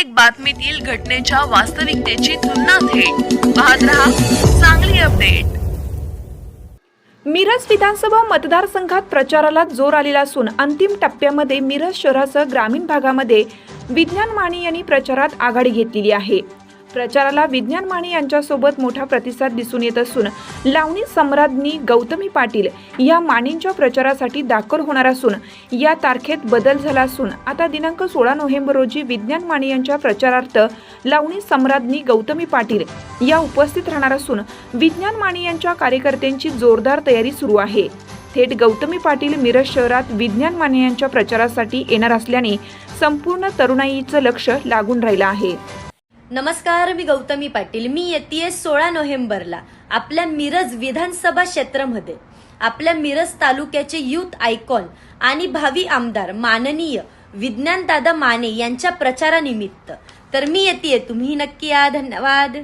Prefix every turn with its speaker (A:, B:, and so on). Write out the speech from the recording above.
A: प्रत्येक बातमीतील घटनेच्या वास्तविकतेची तुलना थेट. पाहत रहा चांगली अपडेट.
B: मिरज विधानसभा मतदारसंघात प्रचाराला जोर आलेला असून अंतिम टप्प्यामध्ये मिरज शहरासह ग्रामीण भागामध्ये विज्ञान माने यांनी प्रचारात आघाडी घेतलेली आहे. प्रचाराला विज्ञान माने यांच्यासोबत मोठा प्रतिसाद दिसून येत असून लावणी सम्राज्ञी गौतमी पाटील या मानेंच्या प्रचारासाठी दाखल होणार असून या तारखेत बदल झाला असून आता दिनांक सोळा नोव्हेंबर रोजी विज्ञान माने यांच्या प्रचारार्थ लावणी सम्राज्ञी गौतमी पाटील या उपस्थित राहणार असून विज्ञान माने यांच्या कार्यकर्त्यांची जोरदार तयारी सुरू आहे. थेट गौतमी पाटील मिरज शहरात विज्ञान माने यांच्या प्रचारासाठी येणार असल्याने संपूर्ण तरुणाईचं लक्ष लागून राहिलं आहे.
C: नमस्कार मी गौतमी पाटील. मी येते सोळा नोव्हेंबरला आपल्या मिरज विधानसभा क्षेत्रामध्ये. आपल्या मिरज तालुक्याचे युथ आयकॉन आणि भावी आमदार माननीय विज्ञान दादा माने यांच्या प्रचारानिमित्त. तर मी येते तुम्ही नक्की या. धन्यवाद.